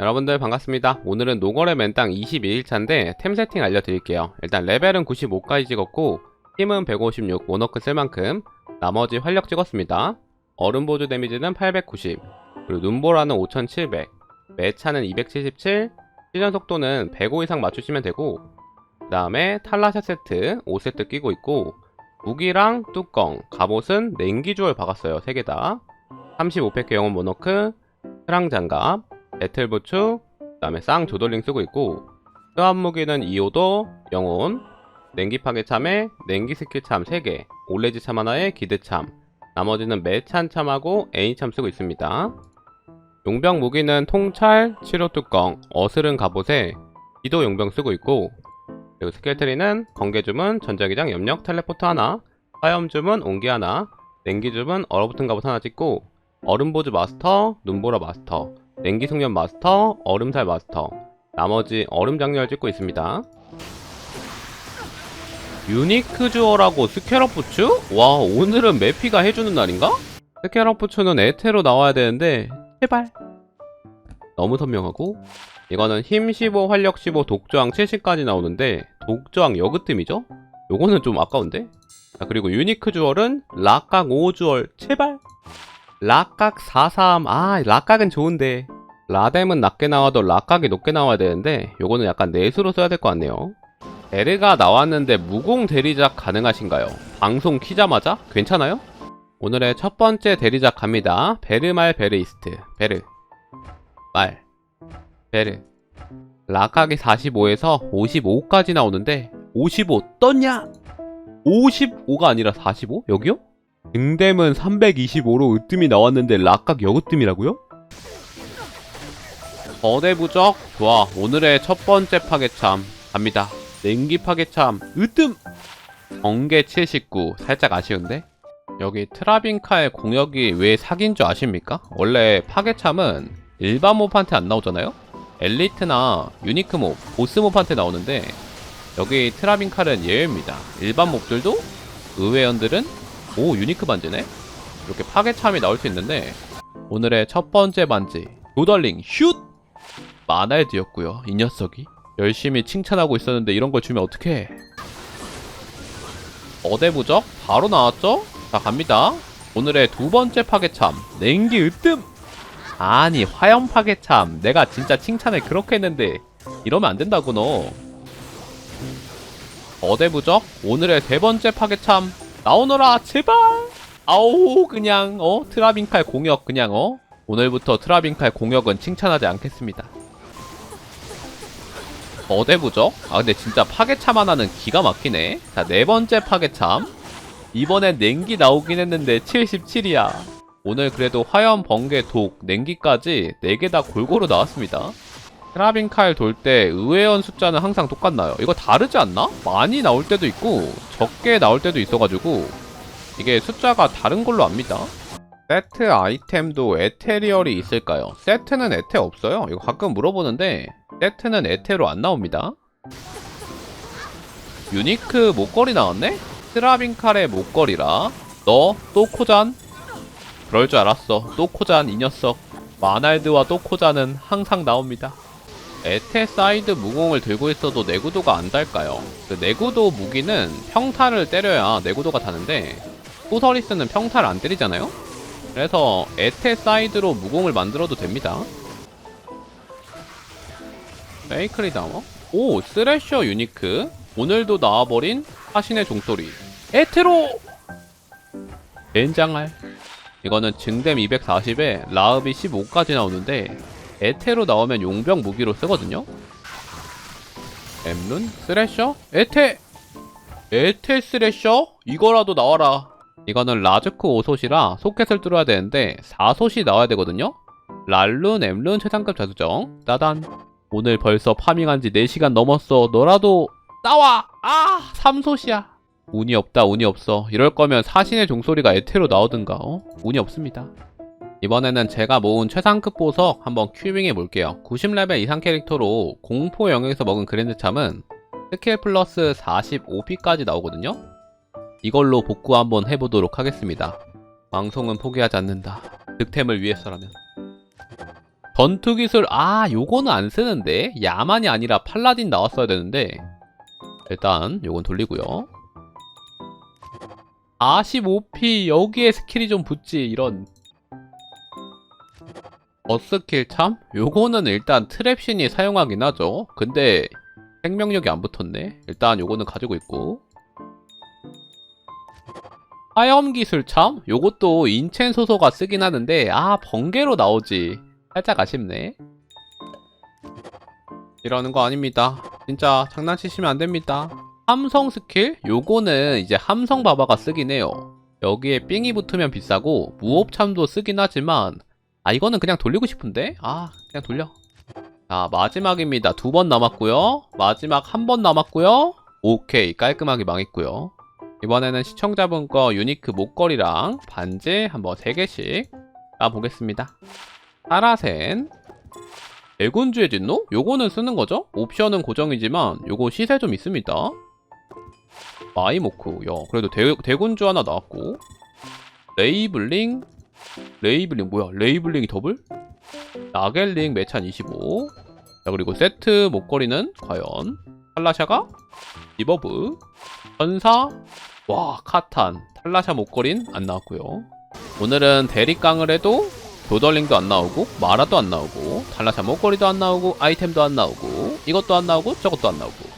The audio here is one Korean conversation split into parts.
여러분들 반갑습니다. 오늘은 노걸의 맨땅 22일차인데 템 세팅 알려드릴게요. 일단 레벨은 95까지 찍었고 힘은 156 모너크 쓸 만큼 나머지 활력 찍었습니다. 얼음 보조 데미지는 890 그리고 눈보라는 5700 매차는 277 시전 속도는 105 이상 맞추시면 되고 그 다음에 탈라샷 세트 5세트 끼고 있고 무기랑 뚜껑, 갑옷은 냉기주얼 박았어요. 3개 다. 35팩 영혼 모너크, 트랑 장갑, 부츠, 그 다음에 쌍 조돌링 쓰고 있고 수압 무기는 2호도, 영혼, 냉기 파괴 참에 냉기 스킬 참 3개, 올레지 참 하나에 기드 참, 나머지는 매찬 참하고 애니 참 쓰고 있습니다. 용병 무기는 통찰, 치료 뚜껑, 어스른 갑옷에 기도 용병 쓰고 있고 그리고 스켈트리는 건개줌은 전자기장 염력 텔레포트 하나, 화염줌은 온기 하나, 냉기줌은 얼어붙은 갑옷 하나 찍고 얼음보즈 마스터, 눈보라 마스터, 냉기 숙련 마스터, 얼음살 마스터, 나머지 얼음 장렬 찍고 있습니다. 유니크 주어라고 스캐럽 부츠? 와 오늘은 매피가 해주는 날인가? 스캐럽 부츠는 에테로 나와야 되는데 제발 너무 선명하고 이거는 힘 15, 활력 15, 독저항 70까지 나오는데 독저항 여그뜸이죠? 요거는 좀 아까운데? 아, 그리고 유니크 주얼은 락각 5 주얼 제발 락각 43, 아 락각은 좋은데 라뎀은 낮게 나와도 락각이 높게 나와야 되는데 요거는 약간 넷으로 써야 될 것 같네요 베르가 나왔는데 무공 대리작 가능하신가요? 방송 키자마자? 괜찮아요? 오늘의 첫 번째 대리작 갑니다 베르말 베르이스트 베르 말 베르 락각이 45에서 55까지 나오는데 55 떴냐? 55가 아니라 45? 여기요? 등댐은 325로 으뜸이 나왔는데 락각 역으뜸이라고요? 거대 부적 좋아 오늘의 첫 번째 파괴참 갑니다 냉기 파괴참 으뜸 번개 79 살짝 아쉬운데 여기 트라빈카의 공격이 왜 사기인 줄 아십니까? 원래 파괴참은 일반 몹한테 안 나오잖아요? 엘리트나 유니크 몹, 보스 몹한테 나오는데 여기 트라빈칼은 예외입니다. 일반 몹들도 의외연들은 오 유니크 반지네? 이렇게 파괴참이 나올 수 있는데 오늘의 첫 번째 반지 도덜링 슛! 마날드였고요. 이 녀석이. 열심히 칭찬하고 있었는데 이런 걸 주면 어떡해? 어대 부적? 바로 나왔죠? 자 갑니다. 오늘의 두 번째 파괴참. 냉기 으뜸! 아니 화염 파괴참. 내가 진짜 칭찬을 그렇게 했는데 이러면 안 된다고 너. 어대 부적? 오늘의 세 번째 파괴참. 나오너라 제발! 아우 그냥 어? 트라빈칼 공격 그냥 어? 오늘부터 트라빈칼 공격은 칭찬하지 않겠습니다 어대 부적 아 근데 진짜 파괴참 하나는 기가 막히네 자 네 번째 파괴참 이번엔 냉기 나오긴 했는데 77이야 오늘 그래도 화염, 번개, 독, 냉기까지 4개 다 골고루 나왔습니다. 트라빈 칼 돌 때 의외연 숫자는 항상 똑같나요? 이거 다르지 않나? 많이 나올 때도 있고 적게 나올 때도 있어가지고 이게 숫자가 다른 걸로 압니다. 세트 아이템도 에테리얼이 있을까요? 세트는 에테 없어요. 이거 가끔 물어보는데 세트는 에테로 안 나옵니다. 유니크 목걸이 나왔네? 트라빈 칼의 목걸이라 너 또 코잔 그럴 줄 알았어. 또 코잔 이 녀석. 마날드와 또 코잔은 항상 나옵니다. 에테 사이드 무공을 들고 있어도 내구도가 안 달까요? 그 내구도 무기는 평타를 때려야 내구도가 다는데 소서리스는 평타를 안 때리잖아요? 그래서 에테 사이드로 무공을 만들어도 됩니다. 페이크리 다워? 오, 스래셔 유니크. 오늘도 나와버린 하신의 종소리. 에테로! 젠장할. 이거는 증댐 240에 라읍이 15까지 나오는데 에테로 나오면 용병 무기로 쓰거든요 엠룬? 스래셔? 에테! 에테 스래셔? 이거라도 나와라 이거는 라즈크 5솥이라 소켓을 뚫어야 되는데 4솥이 나와야 되거든요 랄룬, 엠룬 최상급 자수정 따단 오늘 벌써 파밍한 지 4시간 넘었어. 너라도 나와! 아! 3솥이야. 운이 없다 운이 없어. 이럴 거면 사신의 종소리가 에테로 나오든가 어? 운이 없습니다. 이번에는 제가 모은 최상급 보석 한번 큐빙해 볼게요. 90레벨 이상 캐릭터로 공포 영역에서 먹은 그랜드 참은 스킬 플러스 45피까지 나오거든요? 이걸로 복구 한번 해보도록 하겠습니다. 방송은 포기하지 않는다. 득템을 위해서라면 전투 기술 아 요거는 안 쓰는데? 야만이 아니라 팔라딘 나왔어야 되는데. 일단 요건 돌리고요. 45p 여기에 스킬이 좀 붙지 이런. 어스킬 참? 요거는 일단 트랩신이 사용하긴 하죠. 근데 생명력이 안 붙었네. 일단 요거는 가지고 있고. 화염 기술 참? 요것도 인첸 소소가 쓰긴 하는데 아 번개로 나오지 살짝 아쉽네. 이러는 거 아닙니다. 진짜 장난치시면 안 됩니다. 함성 스킬? 요거는 이제 함성 바바가 쓰긴 해요. 여기에 삥이 붙으면 비싸고 무옵참도 쓰긴 하지만 아 이거는 그냥 돌리고 싶은데? 아 그냥 돌려. 자 마지막입니다. 두 번 남았고요. 마지막 한 번 남았고요. 오케이. 깔끔하게 망했고요. 이번에는 시청자분 거 유니크 목걸이랑 반지 한번 3개씩 까보겠습니다 따라센. 대군주의 진노? 요거는 쓰는 거죠? 옵션은 고정이지만 요거 시세 좀 있습니다. 마이모크. 야 그래도 대, 대군주 하나 나왔고. 레이블링. 레이블링 뭐야? 레이블링이 더블? 나겔링 매찬 25 자, 그리고 세트 목걸이는 과연? 탈라샤가? 리버브. 전사? 와 카탄. 탈라샤 목걸이는 안 나왔고요. 오늘은 대립강을 해도 도덜링도 안 나오고 마라도 안 나오고 탈라샤 목걸이도 안 나오고 아이템도 안 나오고 이것도 안 나오고 저것도 안 나오고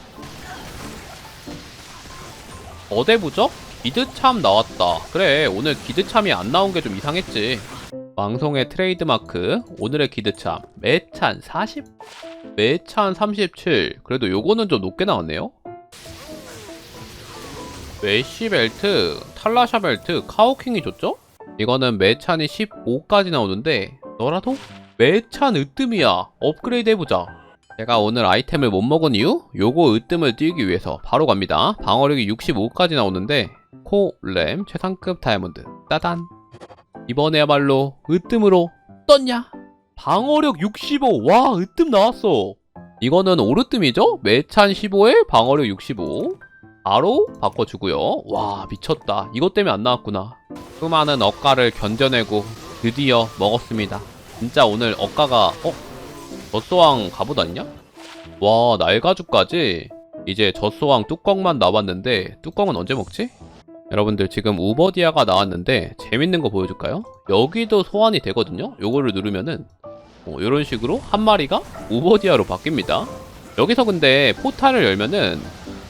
어대부적? 기드참 나왔다 그래 오늘 기드참이 안 나온 게 좀 이상했지 방송의 트레이드마크 오늘의 기드참 매찬 40? 매찬 37 그래도 요거는 좀 높게 나왔네요 메시 벨트, 탈라샤 벨트, 카오킹이 줬죠? 이거는 매찬이 15까지 나오는데 너라도? 매찬 으뜸이야. 업그레이드 해보자. 제가 오늘 아이템을 못 먹은 이유? 요거 으뜸을 띄우기 위해서 바로 갑니다. 방어력이 65까지 나오는데 코램 최상급 다이아몬드. 따단. 이번에야말로 으뜸으로 떴냐? 방어력 65와 으뜸 나왔어. 이거는 오르뜸이죠? 매찬 15에 방어력 65 바로 바꿔주고요. 와 미쳤다. 이것 때문에 안 나왔구나 수많은 억가를 견뎌내고 드디어 먹었습니다 진짜 오늘 억가가 어? 젖소왕 갑옷 아니냐? 와 날가죽까지 이제 젖소왕 뚜껑만 나왔는데 뚜껑은 언제 먹지? 여러분들 지금 우버디아가 나왔는데 재밌는 거 보여줄까요? 여기도 소환이 되거든요? 요거를 누르면은 어, 이런 식으로 한 마리가 우버디아로 바뀝니다 여기서 근데 포탈을 열면은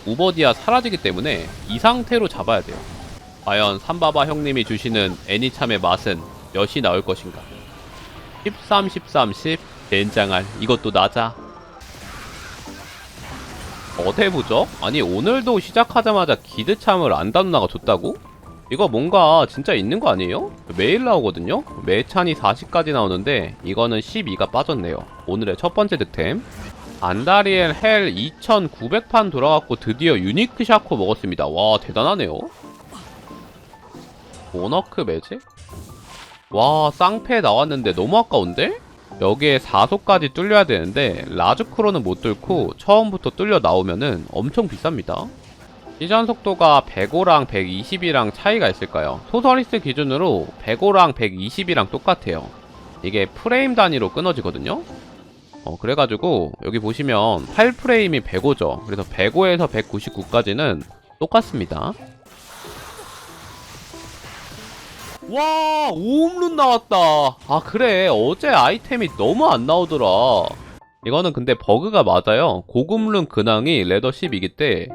우버디아 사라지기 때문에 이 상태로 잡아야 돼요 과연 삼바바 형님이 주시는 애니참의 맛은 몇이 나올 것인가 13, 13, 10 젠장할 이것도 낮아 어대부적? 아니 오늘도 시작하자마자 기드참을 안단나가 줬다고? 이거 뭔가 진짜 있는 거 아니에요? 매일 나오거든요? 매찬이 40까지 나오는데 이거는 12가 빠졌네요 오늘의 첫 번째 득템 안다리엘 헬 2900판 돌아갔고 드디어 유니크 샤코 먹었습니다 와 대단하네요 모너크 매직? 와 쌍패 나왔는데 너무 아까운데? 여기에 4소까지 뚫려야 되는데 라즈크로는 못 뚫고 처음부터 뚫려 나오면은 엄청 비쌉니다 시전 속도가 105랑 120이랑 차이가 있을까요? 소서리스 기준으로 105랑 120이랑 똑같아요 이게 프레임 단위로 끊어지거든요 어, 그래가지고 여기 보시면 8프레임이 105죠 그래서 105에서 199까지는 똑같습니다 와 오음룬 나왔다. 아 그래. 어제 아이템이 너무 안 나오더라. 이거는 근데 버그가 맞아요. 고급룬 근황이 레더 10이기 때.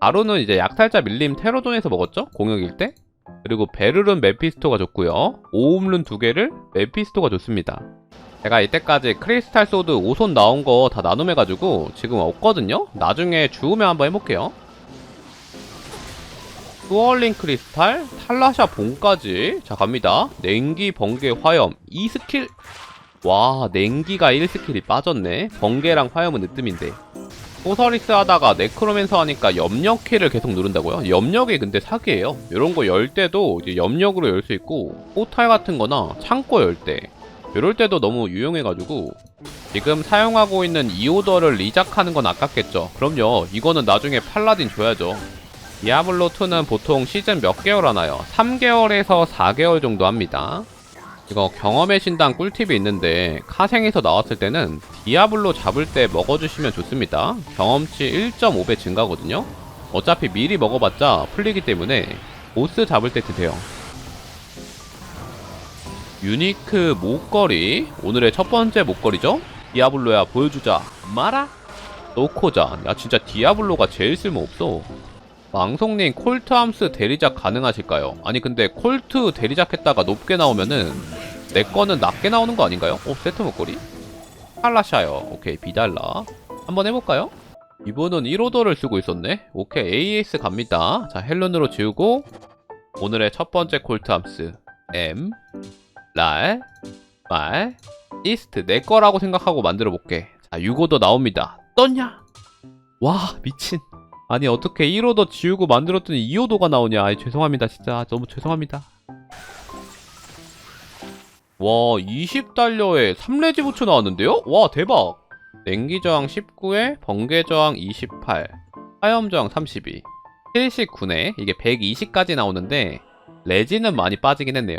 바로는 이제 약탈자 밀림 테러존에서 먹었죠? 공격일 때? 그리고 베르른 메피스토가 줬고요. 오음룬 두 개를 메피스토가 줬습니다. 제가 이때까지 크리스탈 소드 5손 나온 거 다 나눔해가지고 지금 없거든요? 나중에 주우면 한번 해볼게요 수얼링 크리스탈, 탈라샤 봉까지. 자 갑니다. 냉기, 번개, 화염. 이 스킬. 와 냉기가 1스킬이 빠졌네. 번개랑 화염은 으뜸인데. 소서리스 하다가 네크로맨서 하니까 염력 키를 계속 누른다고요? 염력이 근데 사기예요. 이런 거 열 때도 이제 염력으로 열 수 있고 포탈 같은 거나 창고 열때. 이럴 때도 너무 유용해가지고. 지금 사용하고 있는 이오더를 리작하는 건 아깝겠죠. 그럼요. 이거는 나중에 팔라딘 줘야죠 디아블로2는 보통 시즌 몇 개월 하나요? 3개월에서 4개월 정도 합니다. 이거 경험의 신당 꿀팁이 있는데 카생에서 나왔을 때는 디아블로 잡을 때 먹어주시면 좋습니다. 경험치 1.5배 증가거든요. 어차피 미리 먹어봤자 풀리기 때문에 보스 잡을 때 드세요. 유니크 목걸이 오늘의 첫 번째 목걸이죠? 디아블로야 보여주자 마라 노코자 야 진짜 디아블로가 제일 쓸모없어 망송님 콜트함스 대리작 가능하실까요? 아니 근데 콜트 대리작 했다가 높게 나오면은 내 거는 낮게 나오는 거 아닌가요? 어 세트 목걸이? 칼라샤요 오케이 비달라 한번 해볼까요? 이분은 1호도를 쓰고 있었네 오케이 AS 갑니다 자 헬론으로 지우고 오늘의 첫 번째 콜트함스 M 랄, 말, 이스트 내 거라고 생각하고 만들어 볼게. 자, 6호도 나옵니다. 떴냐? 와, 미친. 아니, 어떻게 1호도 지우고 만들었더니 2호도가 나오냐. 아이, 죄송합니다. 진짜. 너무 죄송합니다. 와, 20달러에 3레지 부츠 나왔는데요? 와, 대박. 냉기 저항 19에 번개 저항 28, 화염 저항 32, 힐식 9네. 이게 120까지 나오는데 레지는 많이 빠지긴 했네요.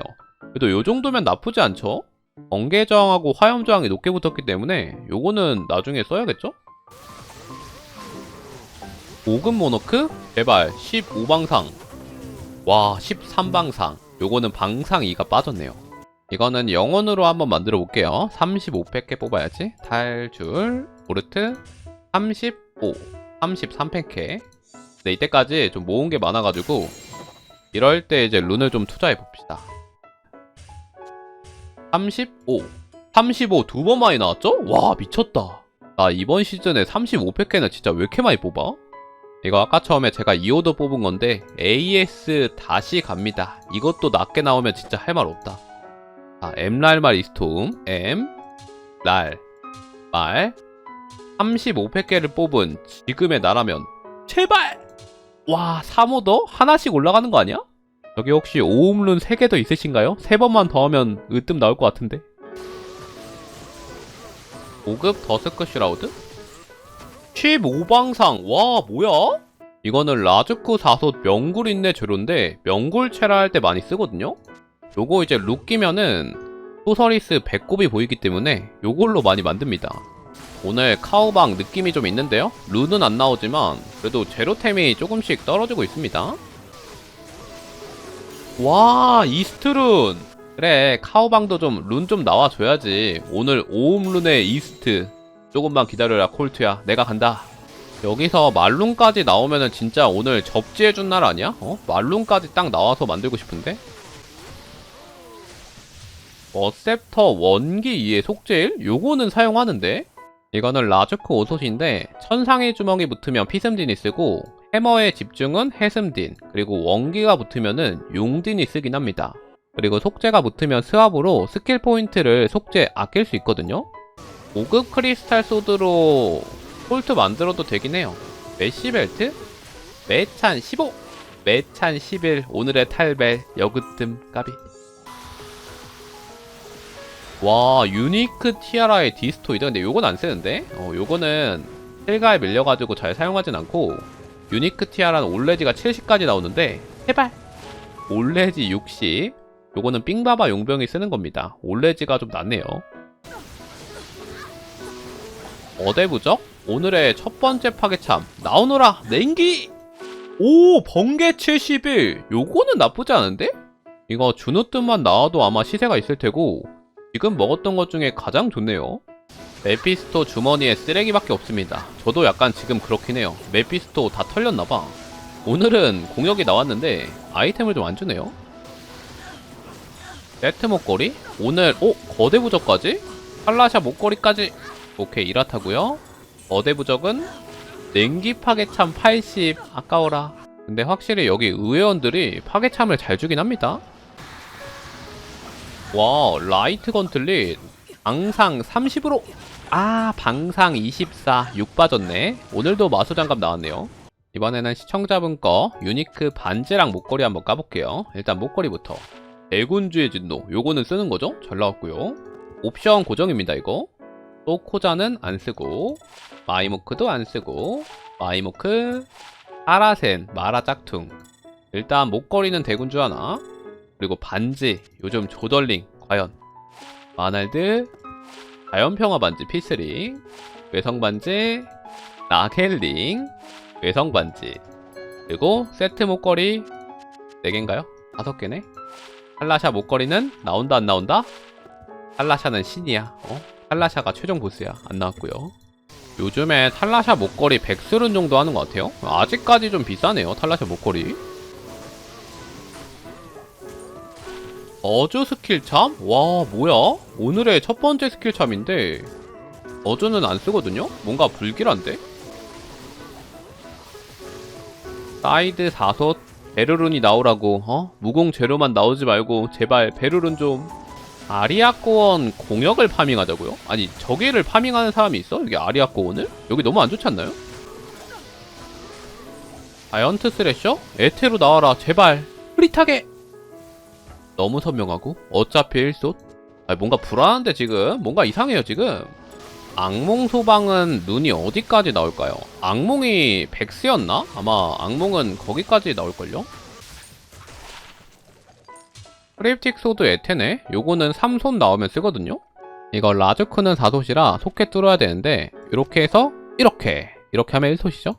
그래도 요 정도면 나쁘지 않죠? 번개 저항하고 화염 저항이 높게 붙었기 때문에 요거는 나중에 써야겠죠? 고급 모노크? 제발 15방상. 와 13방상. 요거는 방상 2가 빠졌네요. 이거는 영원으로 한번 만들어 볼게요. 35팩에 뽑아야지. 탈줄 오르트. 35 33팩에 네 이때까지 좀 모은 게 많아가지고 이럴 때 이제 룬을 좀 투자해 봅시다. 35 35 두 번 많이 나왔죠? 와 미쳤다. 나 이번 시즌에 35팩에는 진짜 왜 이렇게 많이 뽑아? 이거 아까 처음에 제가 2호도 뽑은 건데 AS 다시 갑니다. 이것도 낮게 나오면 진짜 할 말 없다. 자 M랄말 이스톰 M 랄 말. 35팩계를 뽑은 지금의 나라면 제발! 와 3호도? 하나씩 올라가는 거 아니야? 여기 혹시 오음룬 3개 더 있으신가요? 3번만 더 하면 으뜸 나올 것 같은데? 5급 더스크 슈라우드? 15방상 와 뭐야? 이거는 라즈쿠 사솥 명굴 인내 재료인데 명굴 체라 할 때 많이 쓰거든요? 요거 이제 룩 끼면은 소서리스 배꼽이 보이기 때문에 요걸로 많이 만듭니다 오늘 카우방 느낌이 좀 있는데요? 룬은 안 나오지만 그래도 제로템이 조금씩 떨어지고 있습니다 와 이스트룬 그래 카우방도 좀 룬 좀 나와줘야지 오늘 오음룬의 이스트 조금만 기다려라 콜트야 내가 간다 여기서 말룬까지 나오면은 진짜 오늘 접지해준 날 아니야? 어? 말룬까지 딱 나와서 만들고 싶은데? 어셉터 원기 2의 속죄일? 요거는 사용하는데? 이거는 라즈크 오솥인데 천상의 주먹이 붙으면 피슴딘이 쓰고 해머의 집중은 해슴딘 그리고 원기가 붙으면은 용딘이 쓰긴 합니다. 그리고 속죄가 붙으면 스왑으로 스킬 포인트를 속죄 아낄 수 있거든요. 5급 크리스탈 소드로 폴트 만들어도 되긴 해요. 메시 벨트? 매찬 15! 매찬 11 오늘의 탈벨 여그뜸 까비. 와 유니크 티아라의 디스토이드 근데 요건 안 쓰는데? 어 요거는 힐가에 밀려가지고 잘 사용하진 않고 유니크 티아라는 올레지가 70까지 나오는데 제발! 올레지 60 요거는 삥바바 용병이 쓰는 겁니다. 올레지가 좀 낫네요 어대부적 오늘의 첫 번째 파괴참 나오너라 냉기 오 번개 71 요거는 나쁘지 않은데? 이거 주누뜸만 나와도 아마 시세가 있을 테고 지금 먹었던 것 중에 가장 좋네요. 메피스토 주머니에 쓰레기밖에 없습니다. 저도 약간 지금 그렇긴 해요. 메피스토 다 털렸나봐. 오늘은 공격이 나왔는데 아이템을 좀 안 주네요. 세트 목걸이? 오늘 오 거대 부적까지? 팔라샤 목걸이까지 오케이 이라타고요. 거대 부적은 냉기 파괴참 80 아까워라. 근데 확실히 여기 의회원들이 파괴참을 잘 주긴 합니다. 와 라이트 건틀릿 방상 30으로. 아 방상 24 6 빠졌네. 오늘도 마소장갑 나왔네요. 이번에는 시청자분 거 유니크 반지랑 목걸이 한번 까볼게요. 일단 목걸이부터. 대군주의 진노. 요거는 쓰는 거죠? 잘 나왔고요. 옵션 고정입니다 이거 소코자는 안 쓰고 마이모크도 안 쓰고 마이모크 아라센 마라 짝퉁 일단 목걸이는 대군주 하나 그리고 반지 요즘 조덜링 과연 마날드, 자연평화 반지 P3, 외성 반지, 나켈링, 외성 반지, 그리고 세트 목걸이 4개인가요? 5개네? 탈라샤 목걸이는 나온다 안 나온다? 탈라샤는 신이야. 어? 탈라샤가 최종 보스야. 안 나왔고요. 요즘에 탈라샤 목걸이 100스룬 정도 하는 것 같아요. 아직까지 좀 비싸네요. 탈라샤 목걸이. 어주 스킬참? 와 뭐야? 오늘의 첫 번째 스킬참인데 어주는 안 쓰거든요? 뭔가 불길한데? 사이드 사솥 베르룬이 나오라고 어? 무공 재료만 나오지 말고 제발 베르룬 좀 아리아코원 공역을 파밍하자고요? 아니 저기를 파밍하는 사람이 있어? 여기 아리아코원을? 여기 너무 안 좋지 않나요? 자이언트 스래셔? 에테로 나와라 제발 흐릿하게 너무 선명하고 어차피 1솥 아니, 뭔가 불안한데 지금 뭔가 이상해요 지금 악몽 소방은 눈이 어디까지 나올까요? 악몽이 백스였나? 아마 악몽은 거기까지 나올걸요? 크립틱 소드 에테네? 요거는 3손 나오면 쓰거든요? 이거 라즈크는 4솥이라 속게 뚫어야 되는데 이렇게 해서 이렇게 이렇게 하면 1솥이죠?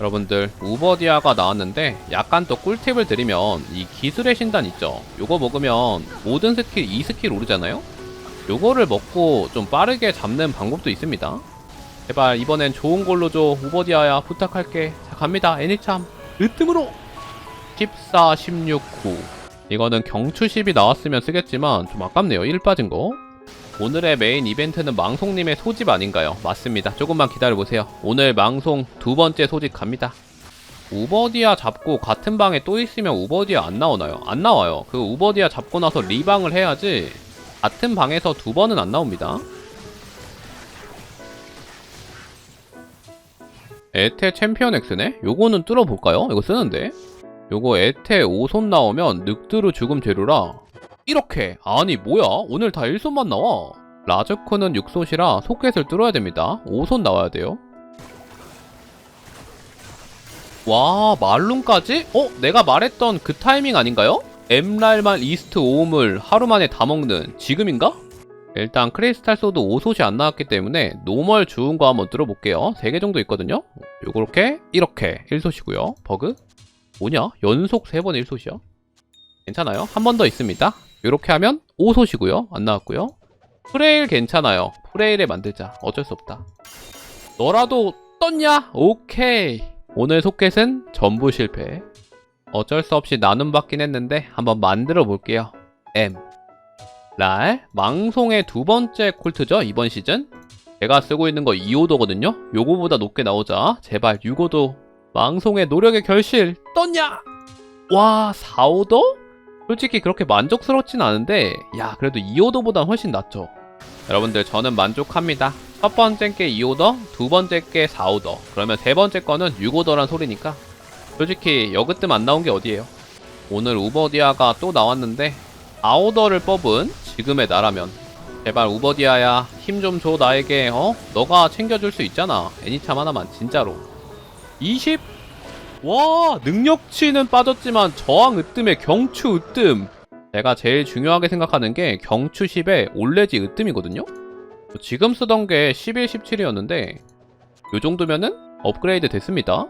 여러분들 우버디아가 나왔는데 약간 또 꿀팁을 드리면 이 기술의 신단 있죠? 요거 먹으면 모든 스킬 2스킬 오르잖아요? 요거를 먹고 좀 빠르게 잡는 방법도 있습니다. 제발 이번엔 좋은 걸로 줘. 우버디아야 부탁할게. 자 갑니다. 애니참 으뜸으로 14, 16, 9 이거는 경추 10이 나왔으면 쓰겠지만 좀 아깝네요. 1 빠진 거. 오늘의 메인 이벤트는 망송님의 소집 아닌가요? 맞습니다. 조금만 기다려보세요. 오늘 망송 두 번째 소집 갑니다. 우버디아 잡고 같은 방에 또 있으면 우버디아 안 나오나요? 안 나와요. 그 우버디아 잡고 나서 리방을 해야지 같은 방에서 두 번은 안 나옵니다. 에테 챔피언 X네? 요거는 뚫어볼까요? 이거 쓰는데? 요거 에테 5손 나오면 늑드루 죽음 재료라. 이렇게. 아니 뭐야? 오늘 다 1손만 나와. 라즈코는 6손이라 소켓을 뚫어야 됩니다. 5손 나와야 돼요. 와 말룬까지? 어? 내가 말했던 그 타이밍 아닌가요? 엠랄만 이스트 오음을 하루 만에 다 먹는 지금인가? 일단 크리스탈 소드 5솥이 안 나왔기 때문에 노멀 주운 거 한번 뚫어볼게요. 3개 정도 있거든요. 요렇게 이렇게. 1솥이고요. 버그 뭐냐? 연속 3번 1솥이야? 괜찮아요? 한 번 더 있습니다. 요렇게 하면 5솥이고요. 안 나왔고요. 프레일 괜찮아요. 프레일에 만들자. 어쩔 수 없다. 너라도 떴냐? 오케이. 오늘 소켓은 전부 실패. 어쩔 수 없이 나눔 받긴 했는데 한번 만들어 볼게요. M. 랄 망송의 두 번째 콜트죠? 이번 시즌? 제가 쓰고 있는 거 2호도거든요? 요거보다 높게 나오자. 제발 6호도 망송의 노력의 결실 떴냐? 와 4호도? 솔직히 그렇게 만족스럽진 않은데 야 그래도 2호도보단 훨씬 낫죠. 여러분들 저는 만족합니다. 첫 번째 게 2호더 두 번째 게 4호더 그러면 세 번째 거는 6호더란 소리니까. 솔직히 여그뜸 안 나온 게 어디예요? 오늘 우버디아가 또 나왔는데 아오더를 뽑은 지금의 나라면. 제발 우버디아야 힘 좀 줘 나에게. 어? 너가 챙겨줄 수 있잖아. 애니참 하나만 진짜로 20? 와 능력치는 빠졌지만 저항 으뜸에 경추 으뜸 제가 제일 중요하게 생각하는 게 경추 10에 올레지 으뜸이거든요? 지금 쓰던 게 11, 17이었는데 요 정도면은 업그레이드 됐습니다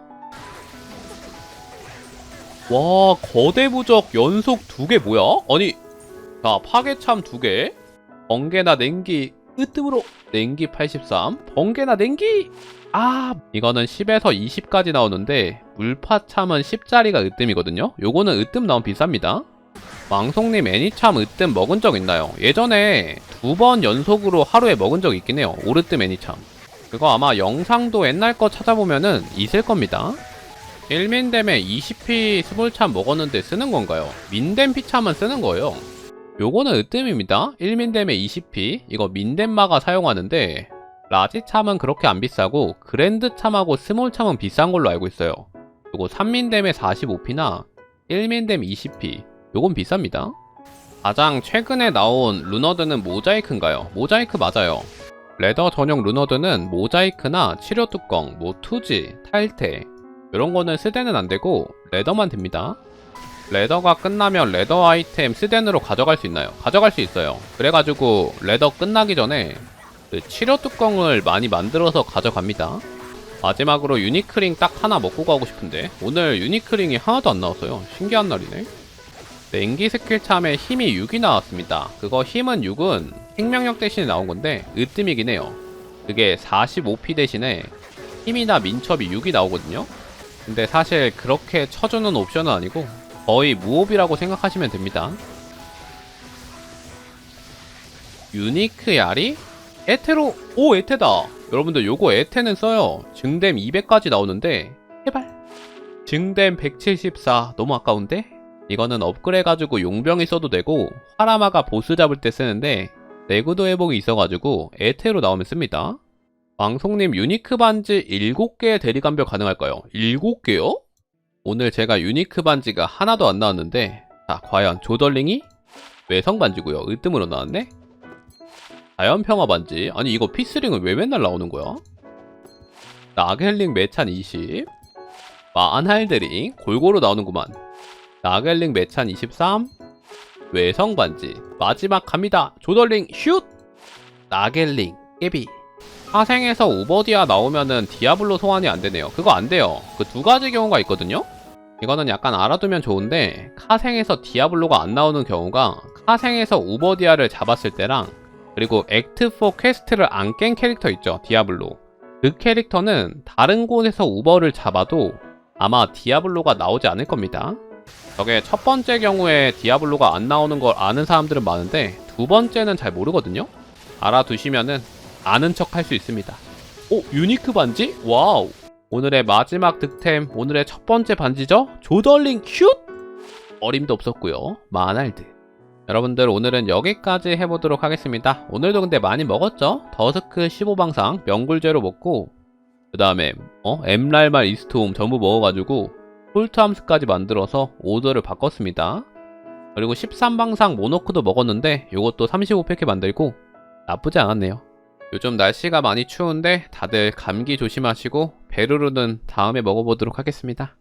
와 거대 부적 연속 두 개 뭐야? 아니 자 파괴참 두개 번개나 냉기 으뜸으로. 냉기 83 번개나 냉기? 아 이거는 10에서 20까지 나오는데 물파참은 10짜리가 으뜸이거든요. 요거는 으뜸 나온 비쌉니다. 망송님 애니참 으뜸 먹은 적 있나요? 예전에 두 번 연속으로 하루에 먹은 적 있긴 해요. 오르뜸 애니참. 그거 아마 영상도 옛날 거 찾아보면은 있을 겁니다. 1민댐에 20피 스몰참 먹었는데 쓰는 건가요? 민댐 피참은 쓰는 거예요. 요거는 으뜸입니다. 1민댐에 20피 이거 민댐마가 사용하는데 라지 참은 그렇게 안 비싸고 그랜드 참하고 스몰 참은 비싼 걸로 알고 있어요. 요거 3민댐에 45피나 1민댐 20피 요건 비쌉니다. 가장 최근에 나온 루너드는 모자이크인가요? 모자이크 맞아요. 레더 전용 루너드는 모자이크나 치료 뚜껑, 뭐 투지, 탈퇴 이런 거는 쓰대는 안 되고 레더만 됩니다. 레더가 끝나면 레더 아이템 스덴으로 가져갈 수 있나요? 가져갈 수 있어요. 그래가지고 레더 끝나기 전에 그 치료 뚜껑을 많이 만들어서 가져갑니다. 마지막으로 유니크링 딱 하나 먹고 가고 싶은데 오늘 유니크링이 하나도 안 나왔어요. 신기한 날이네. 냉기 스킬 참에 힘이 6이 나왔습니다. 그거 힘은 6은 생명력 대신에 나온 건데 으뜸이긴 해요. 그게 45p 대신에 힘이나 민첩이 6이 나오거든요. 근데 사실 그렇게 쳐주는 옵션은 아니고 거의 무옵이라고 생각하시면 됩니다. 유니크 야리? 에테로 오 에테다 여러분들 요거 에테는 써요 증댐 200까지 나오는데 제발 증댐 174 너무 아까운데? 이거는 업그레이드해가지고 용병이 써도 되고 화라마가 보스 잡을 때 쓰는데 내구도 회복이 있어가지고 에테로 나오면 씁니다 왕송님 유니크 반지 7개의 대리감별 가능할까요? 7개요? 오늘 제가 유니크 반지가 하나도 안 나왔는데 자 과연 조덜링이? 외성 반지고요. 으뜸으로 나왔네? 자연평화 반지. 아니 이거 피스링은 왜 맨날 나오는 거야? 나겔링 매찬 20 마안할드링. 골고루 나오는구만. 나겔링 매찬 23 외성 반지. 마지막 갑니다. 조덜링 슛! 나겔링 깨비 하생에서 오버디아 나오면은 디아블로 소환이 안 되네요. 그거 안 돼요. 그 두 가지 경우가 있거든요. 이거는 약간 알아두면 좋은데 카생에서 디아블로가 안 나오는 경우가 카생에서 오버디아를 잡았을 때랑 그리고 액트 4 퀘스트를 안 깬 캐릭터 있죠. 디아블로. 그 캐릭터는 다른 곳에서 우버를 잡아도 아마 디아블로가 나오지 않을 겁니다. 저게 첫 번째 경우에 디아블로가 안 나오는 걸 아는 사람들은 많은데 두 번째는 잘 모르거든요. 알아두시면은 아는 척 할 수 있습니다. 오, 유니크 반지? 와우. 오늘의 마지막 득템, 오늘의 첫 번째 반지죠? 조덜링 슛! 어림도 없었고요. 마날드. 여러분들 오늘은 여기까지 해보도록 하겠습니다. 오늘도 근데 많이 먹었죠? 더스크 15방상 명굴제로 먹고 그 다음에 어? 엠랄말 이스트홈 전부 먹어가지고 폴트함스까지 만들어서 오더를 바꿨습니다. 그리고 13방상 모노크도 먹었는데 이것도 35팩에 만들고 나쁘지 않았네요. 요즘 날씨가 많이 추운데 다들 감기 조심하시고 베르르는 다음에 먹어보도록 하겠습니다.